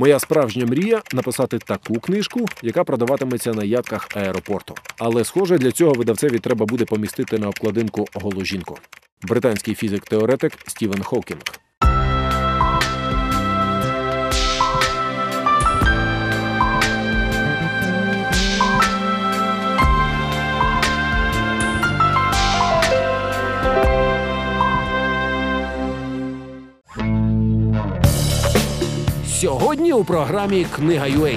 Моя справжня мрія написати таку книжку, яка продаватиметься на ядках аеропорту. Але, схоже, для цього видавцеві треба буде помістити на обкладинку голу жінку. Британський фізик-теоретик Стівен Хокінг. Сьогодні у програмі Книга UA.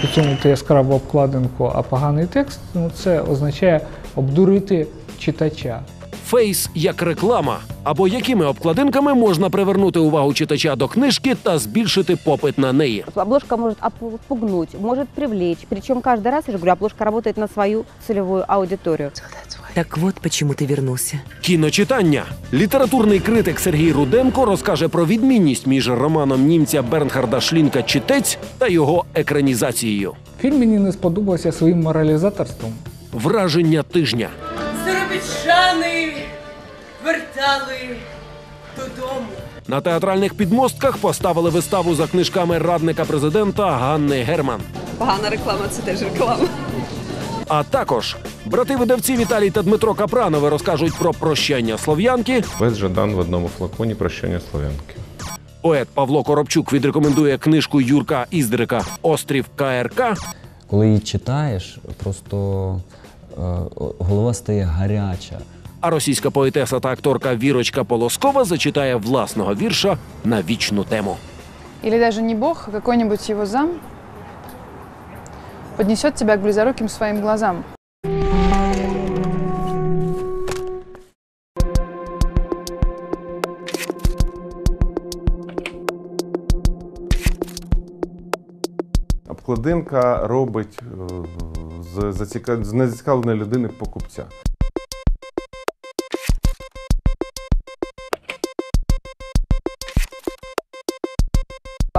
Підсунути яскраву обкладинку, а поганий текст ну це означає обдурити читача. Фейс як реклама, або якими обкладинками можна привернути увагу читача до книжки та збільшити попит на неї. Обложка может отпугнуть, может привлечь. Причем каждый раз, я же говорю, обложка работает на свою целевую аудиторию. Так вот почему ты вернулся. Кіночитання. Літературний критик Сергій Руденко розкаже про відмінність між романом німця Бернхарда Шлінка Читець та його екранізацією. Фільм мені не сподобався своїм моралізаторством. Враження тижня. Заробітчани вертали додому. На театральних підмостках поставили виставу за книжками радника президента Ганни Герман. Погана реклама це теж реклама. А також брати-видавці Віталій та Дмитро Капранови розкажуть про прощання слов'янки. Весь Жадан в одному флаконі прощання слов'янки. Поет Павло Коробчук відрекомендує книжку Юрка Іздрика Острів КРК. Коли її читаєш, просто е, голова стає гаряча. А російська поетеса та акторка Вірочка Полоскова зачитає власного вірша на вічну тему. Или даже не Бог, а какой-нибудь его зам поднесет тебя к близоруким своим глазам. Обкладинка робить е, з, заціка- з незацікавленої людини покупця.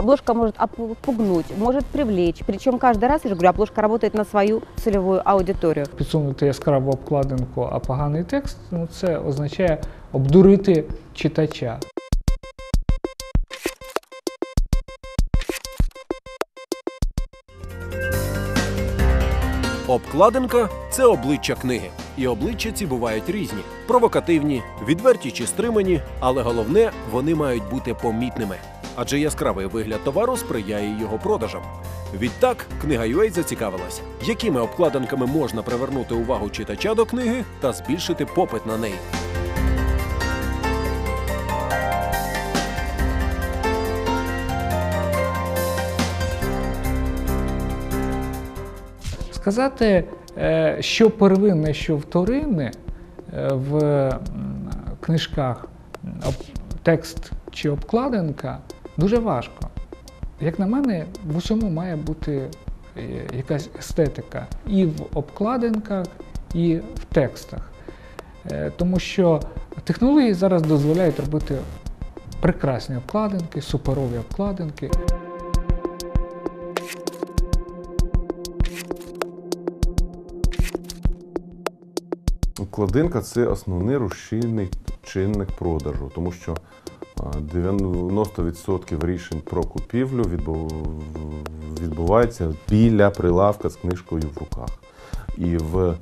Обложка может отпугнуть, может привлечь. Причем каждый раз, я же говорю, обложка работает на свою целевую аудиторию. Підсунути яскраву обкладинку, а поганий текст ну це означає обдурити читача. Обкладинка це обличчя книги. І обличчя ці бувають різні: провокативні, відверті чи стримані, але головне, вони мають бути помітними. Адже яскравий вигляд товару сприяє його продажам. Відтак, книга UA зацікавилась, якими обкладинками можна привернути увагу читача до книги та збільшити попит на неї. Сказати, е, що первинне, що вторинне е, в книжках текст чи обкладинка дуже важко. Як на мене, в усьому має бути е, якась естетика і в обкладинках, і в текстах. Е, Тому що технології зараз дозволяють робити прекрасні обкладинки, суперові обкладинки. Обкладинка це основний рушійний чинник продажу, тому що 90% рішень про купівлю відбувається біля прилавка з книжкою в руках. І в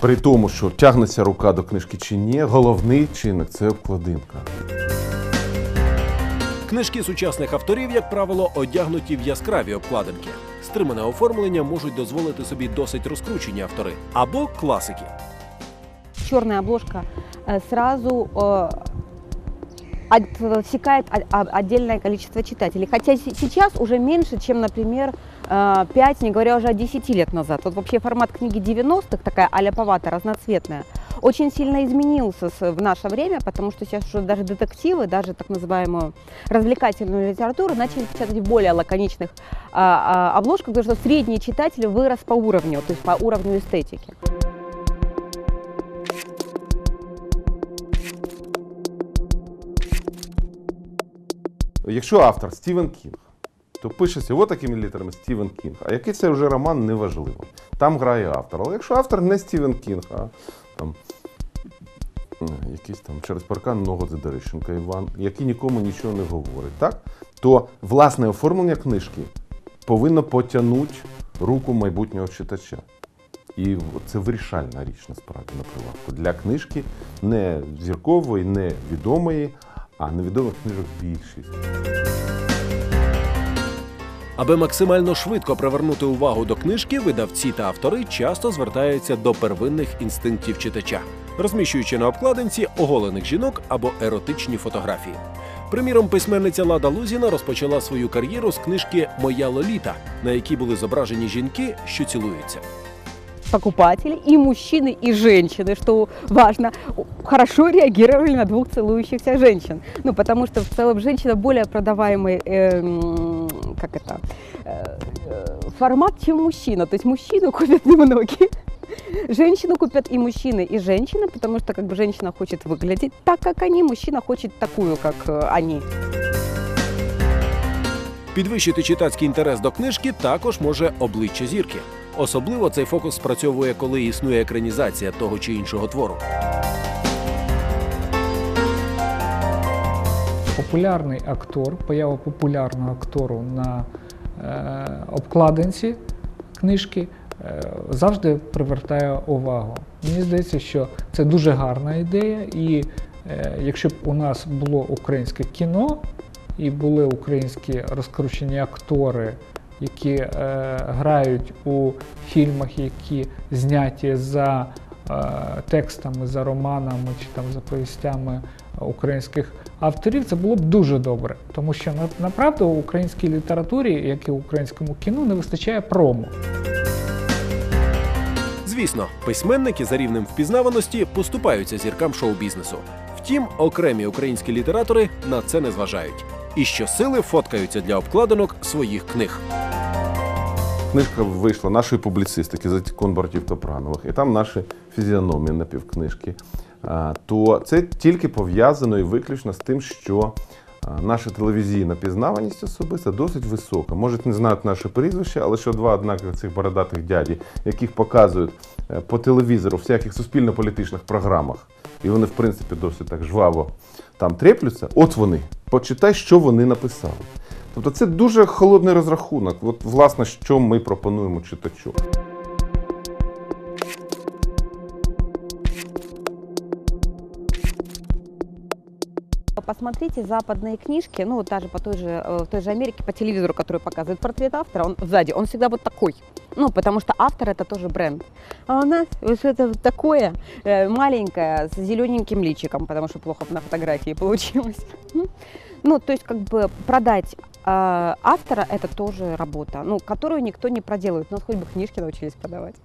при тому, що тягнеться рука до книжки чи ні, головний чинник це обкладинка. Книжки сучасних авторів, як правило, одягнуті в яскраві обкладинки. Стримане оформлення можуть дозволити собі досить розкручені автори або класики. Черная обложка э, сразу отсекает отдельное количество читателей. Хотя сейчас уже меньше, чем, например, 5, не говоря уже о 10 лет назад. Вот вообще формат книги 90-х, такая аляповатая, разноцветная, очень сильно изменился в наше время, потому что сейчас уже даже детективы, даже так называемую развлекательную литературу начали печатать в более лаконичных а, а, обложках, потому что средний читатель вырос по уровню, то есть по уровню эстетики. Якщо автор Стівен Кінг, то пишеться от такими літерами Стівен Кінг. А який це вже роман, неважливо. Там грає автор. Але якщо автор не Стівен Кінг, а там е, якийсь там через паркан ногу Задерищенка Іван, який нікому нічого не говорить, так? то власне оформлення книжки повинно потягнути руку майбутнього читача. І це вирішальна річ насправді на прилавку. Для книжки не зіркової, не відомої, а невідомих книжок більшість. Аби максимально швидко привернути увагу до книжки, видавці та автори часто звертаються до первинних інстинктів читача, розміщуючи на обкладинці оголених жінок або еротичні фотографії. Приміром, письменниця Лада Лузіна розпочала свою кар'єру з книжки Моя Лоліта, на якій були зображені жінки, що цілуються. покупатели, и мужчины, и женщины, что важно, хорошо реагировали на двух целующихся женщин. Ну, потому что в целом женщина более продаваемый, эм, как это, э, э, формат, чем мужчина. То есть мужчину купят немногие. Женщину купят и мужчины, и женщины, потому что как бы женщина хочет выглядеть так, как они, мужчина хочет такую, как э, они. Підвищити читацький інтерес до книжки також може обличчя зірки. Особливо цей фокус спрацьовує, коли існує екранізація того чи іншого твору. Популярний актор, поява популярного актору на е, обкладинці книжки е, завжди привертає увагу. Мені здається, що це дуже гарна ідея, і е, якщо б у нас було українське кіно і були українські розкручені актори, які е, грають у фільмах, які зняті за е, текстами, за романами чи там за повістями українських авторів, це було б дуже добре. Тому що на- направду в українській літературі, як і в українському кіно, не вистачає промо. Звісно, письменники за рівнем впізнаваності поступаються зіркам шоу-бізнесу. Втім, окремі українські літератори на це не зважають. І щосили фоткаються для обкладинок своїх книг. Книжка вийшла нашої публіцистики за тікон братів Капранових, і там наші фізіономії напівкнижки. То це тільки пов'язано і виключно з тим, що наша телевізійна пізнаваність особиста досить висока. Можуть не знати наше прізвище, але що два однакових цих бородатих дяді, яких показують е, по телевізору всяких суспільно-політичних програмах, і вони, в принципі, досить так жваво там треплються. От вони. Почитай, що вони написали. Тобто це дуже холодний розрахунок. От, власне, що ми пропонуємо читачу. Посмотрите западные книжки, ну вот даже по той же, э, в той же Америке, по телевизору, который показывает портрет автора, он сзади, он всегда вот такой. Ну, потому что автор это тоже бренд. А у нас вот это вот такое э, маленькое, с зелененьким личиком, потому что плохо на фотографии получилось. Ну, то есть как бы продать автора это тоже работа, ну, которую никто не проделывает. Нас хоть бы книжки научились продавать.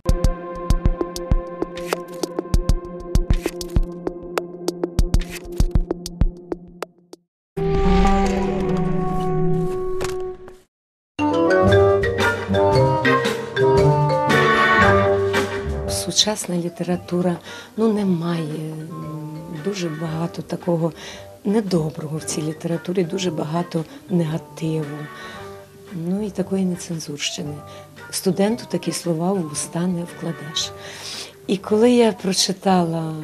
Сучасна література ну, не має м, дуже багато такого недоброго в цій літературі, дуже багато негативу, ну і такої нецензурщини. Студенту такі слова в уста не вкладеш. І коли я прочитала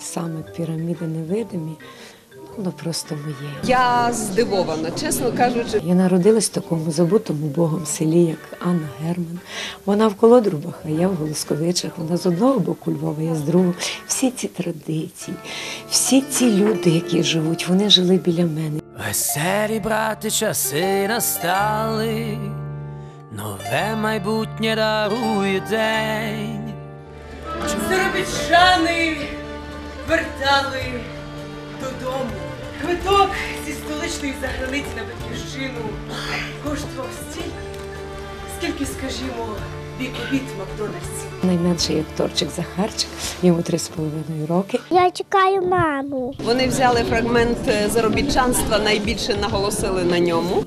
саме піраміди невидимі, воно просто моє. Я здивована, чесно кажучи. Я народилась в такому забутому Богом селі, як Анна Герман. Вона в Колодрубах, а я в Голосковичах. Вона з одного боку Львова, я з другого. Всі ці традиції, всі ці люди, які живуть, вони жили біля мене. Веселі брати часи настали, нове майбутнє дарує день. Заробітчани вертали додому. Квиток зі столичної заграниці на батьківщину коштував стільки, скільки, скажімо, вік обід в Макдональдсі. Найменший акторчик Захарчик, йому три з половиною роки. Я чекаю маму. Вони взяли фрагмент е, заробітчанства, найбільше наголосили на ньому.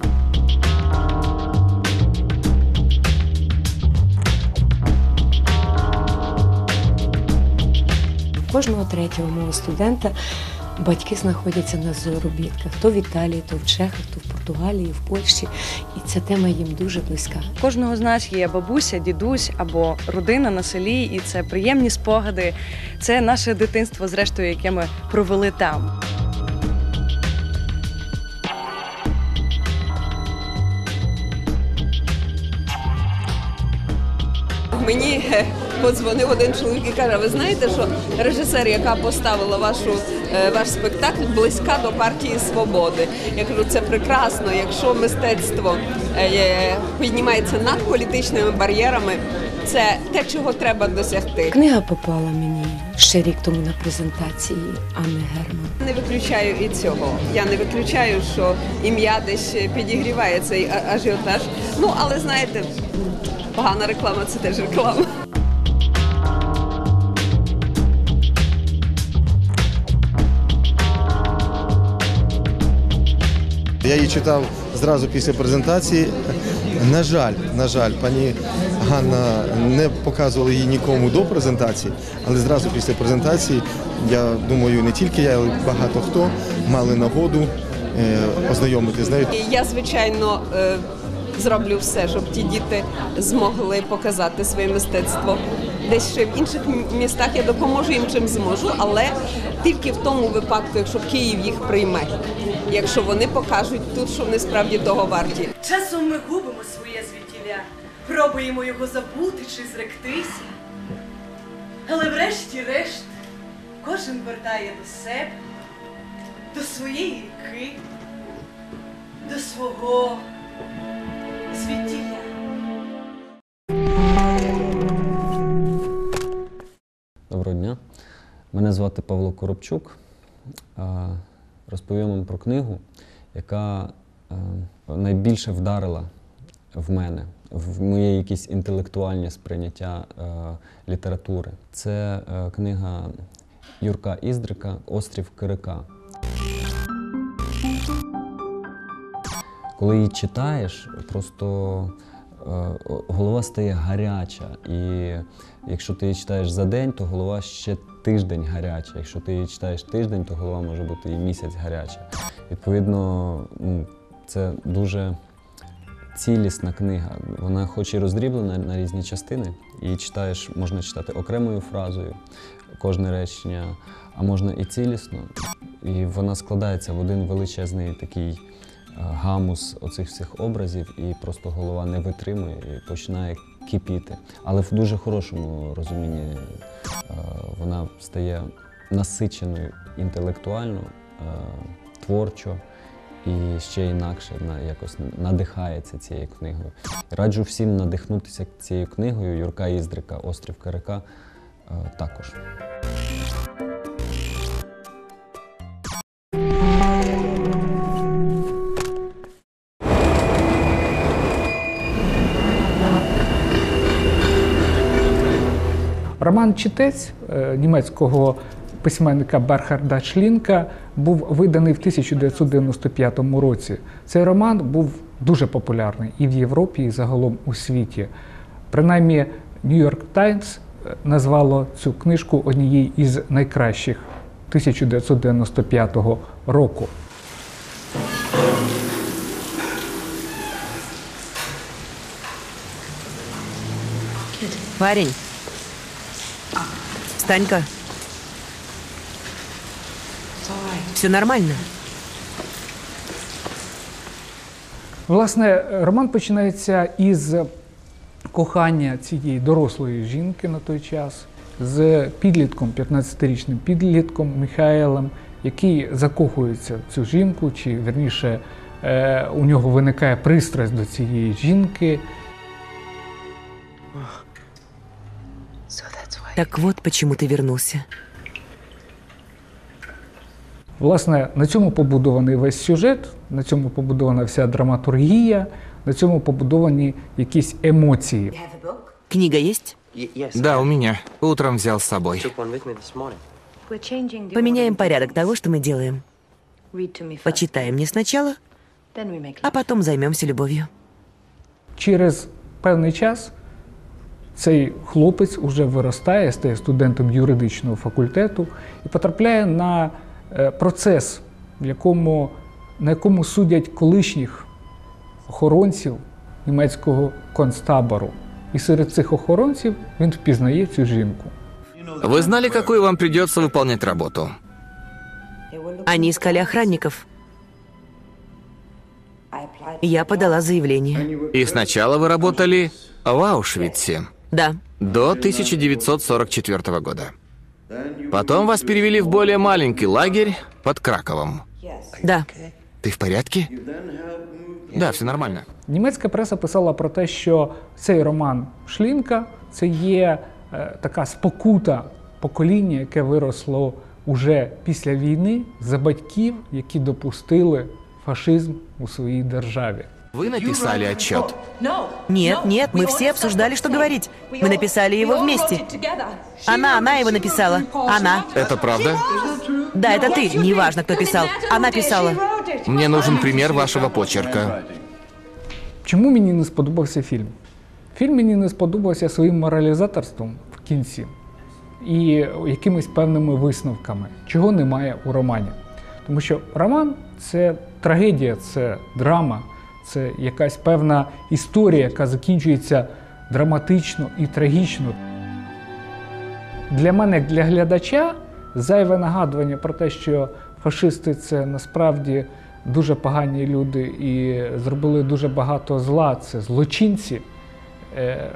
Кожного третього мого студента батьки знаходяться на заробітках. То в Італії, то в Чехах, то в Португалії, в Польщі, і ця тема їм дуже близька. Кожного з нас є бабуся, дідусь або родина на селі, і це приємні спогади. Це наше дитинство, зрештою, яке ми провели там. Мені е, подзвонив один чоловік і каже: ви знаєте, що режисер, яка поставила вашу е, ваш спектакль, близька до партії свободи. Я кажу, це прекрасно. Якщо мистецтво е, піднімається над політичними бар'єрами, це те, чого треба досягти. Книга попала мені ще рік тому на презентації Анни Герман. Не виключаю і цього. Я не виключаю, що ім'я десь підігріває цей ажіотаж. Ну але знаєте, погана реклама це теж реклама. Я її читав зразу після презентації. На жаль, на жаль, пані Ганна не показувала її нікому до презентації, але зразу після презентації, я думаю, не тільки я, але й багато хто мали нагоду е, ознайомити з нею. Я, звичайно, е, зроблю все, щоб ті діти змогли показати своє мистецтво. Десь ще в інших містах я допоможу їм чим зможу, але тільки в тому випадку, якщо Київ їх прийме, якщо вони покажуть тут, що вони справді того варті. Часом ми губимо своє звідтіля, пробуємо його забути чи зректися. Але врешті-решт кожен вертає до себе, до своєї ріки, до свого звідтіля. Доброго дня. Мене звати Павло Коробчук. Розповім вам про книгу, яка найбільше вдарила в мене, в моє якесь інтелектуальне сприйняття літератури. Це е, книга Юрка Іздрика Острів Кирика. Коли її читаєш, просто е, голова стає гаряча. І якщо ти її читаєш за день, то голова ще тиждень гаряча. Якщо ти її читаєш тиждень, то голова може бути і місяць гаряча. Відповідно, ну, це дуже цілісна книга. Вона хоч і роздріблена на різні частини, і читаєш, можна читати окремою фразою кожне речення, а можна і цілісно. І вона складається в один величезний такий гамус оцих всіх образів, і просто голова не витримує і починає кипіти. Але в дуже хорошому розумінні е, вона стає насиченою інтелектуально, е, творчо і ще інакше на якось надихається цією книгою. Раджу всім надихнутися цією книгою Юрка Іздрика Острів Карика е, також. Роман Читець е, німецького письменника Берхарда Шлінка був виданий в 1995 році. Цей роман був дуже популярний і в Європі, і загалом у світі. Принаймні, Нью-Йорк Таймс е, назвало цю книжку однією із найкращих 1995 року. Парень. Встань-ка. Все нормально? Власне, роман починається із кохання цієї дорослої жінки на той час з підлітком, 15-річним підлітком Михайлом, який закохується в цю жінку, чи верніше е, у нього виникає пристрасть до цієї жінки. Так вот, почему ты вернулся. Власне, на цьому побудований весь сюжет, на цьому побудована вся драматургія, на цьому побудовані якісь емоції. Книга есть? Да, у меня. Утром взял с собой. Поменяем порядок того, что мы делаем. Почитаем не сначала, а потом займемся любовью. Через певний час цей хлопець уже виростає, стає студентом юридичного факультету і потрапляє на е, процес, в якому на якому судять колишніх охоронців німецького концтабору. І серед цих охоронців він впізнає цю жінку. Вы знали, какую вам придется выполнять работу? Они искали охранников. Я подала заявление. И сначала вы работали в Аушвице. Да. До 1944 года. Потом вас перевели в более маленький лагерь под Краковом. Да. Ты в порядке? Да, все нормально. Німецька преса писала про те, що цей роман Шлінка це є е, така спокута покоління, яке виросло уже після війни за батьків, які допустили фашизм у своїй державі. Вы написали отчет. Нет, нет, мы все обсуждали, что говорить. Мы написали его вместе. Она, она его написала. Она. Это правда? Да, это ты. Неважно, кто писал. Она писала. Мне нужен пример вашего почерка. Чому мені не сподобався фільм? Фільм мені не сподобався своїм моралізаторством в кінці і якимись певними висновками, чого немає у романі. Тому що роман це трагедія, це драма, це якась певна історія, яка закінчується драматично і трагічно. Для мене, як для глядача, зайве нагадування про те, що фашисти це насправді дуже погані люди і зробили дуже багато зла, це злочинці. Е,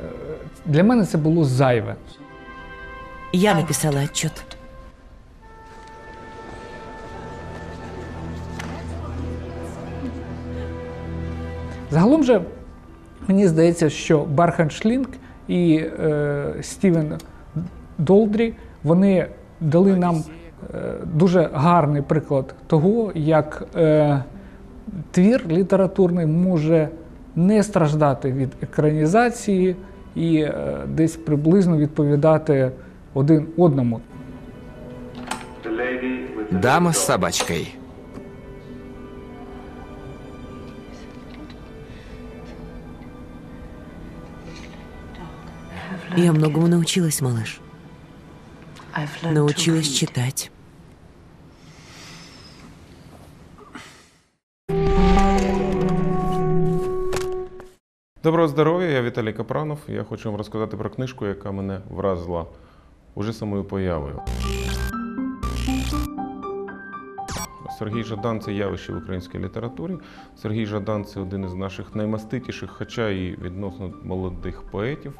Для мене це було зайве. Я написала отчет. Же мені здається, що Бархан Шлінг і е, Стівен Долдрі вони дали нам е, дуже гарний приклад того, як е, твір літературний може не страждати від екранізації і е, десь приблизно відповідати один одному. Дама с собачкой. Я многому научилась, малыш. Научилась читать. Доброго здоров'я, я Віталій Капранов. Я хочу вам розказати про книжку, яка мене вразила уже самою появою. Сергій Жадан це явище в українській літературі. Сергій Жадан це один із наших наймаститіших, хоча і відносно молодих поетів.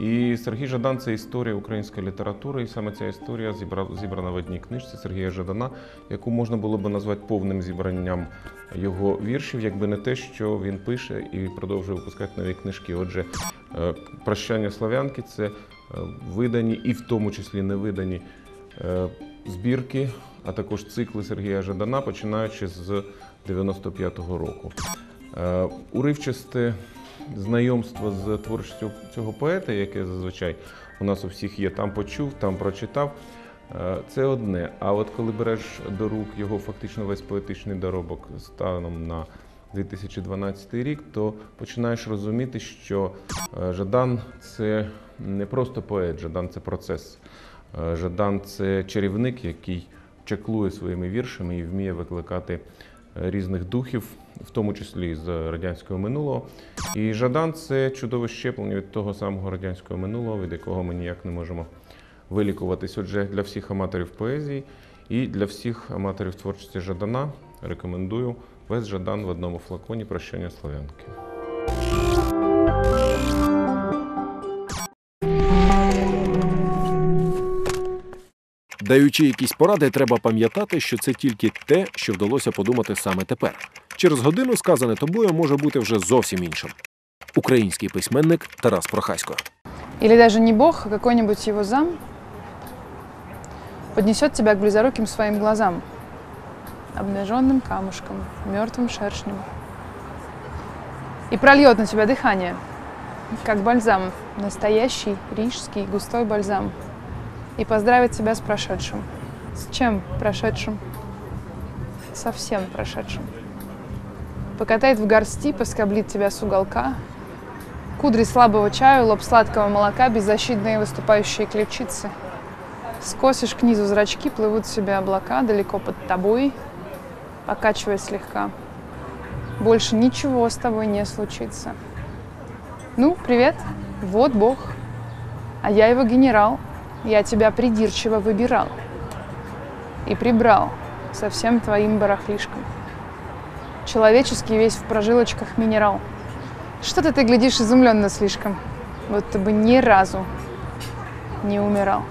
І Сергій Жадан це історія української літератури, і саме ця історія зібра- зібрана в одній книжці Сергія Жадана, яку можна було би назвати повним зібранням його віршів, якби не те, що він пише і продовжує випускати нові книжки. Отже, е, прощання славянки це е, видані і в тому числі невидані е, збірки, а також цикли Сергія Жадана, починаючи з 95-го року. Уривчасте знайомство з творчістю цього поета, яке зазвичай у нас у всіх є, там почув, там прочитав. е, Це одне. А от коли береш до рук його фактично весь поетичний доробок станом на 2012 рік, то починаєш розуміти, що е, Жадан це не просто поет, Жадан це процес. Е, Жадан це чарівник, який чаклує своїми віршами і вміє викликати різних духів, в тому числі з радянського минулого. І Жадан це чудове щеплення від того самого радянського минулого, від якого ми ніяк не можемо вилікуватись. Отже, для всіх аматорів поезії і для всіх аматорів творчості Жадана рекомендую весь Жадан в одному флаконі прощання славянки. Даючи якісь поради, треба пам'ятати, що це тільки те, що вдалося подумати саме тепер. Через годину сказане тобою може бути вже зовсім іншим. Український письменник Тарас Прохасько. Или даже не Бог, а какой-нибудь его зам поднесет тебя к близоруким своим глазам, обнаженным камушком, мертвым шершнем, и прольет на тебя дыхание, как бальзам, настоящий рижский густой бальзам, и поздравит тебя с прошедшим. С чем прошедшим? Совсем прошедшим. Покатает в горсти, поскоблит тебя с уголка, Кудри слабого чаю, лоб сладкого молока, беззащитные выступающие ключицы. Скосишь к низу зрачки, плывут себе облака далеко под тобой. окачивает слегка. Больше ничего с тобой не случится. Ну, привет. Вот Бог. А я его генерал. Я тебя придирчиво выбирал. И прибрал со всем твоим барахлишком. Человеческий весь в прожилочках минерал. Что-то ты глядишь изумленно слишком. Будто бы ни разу не умирал.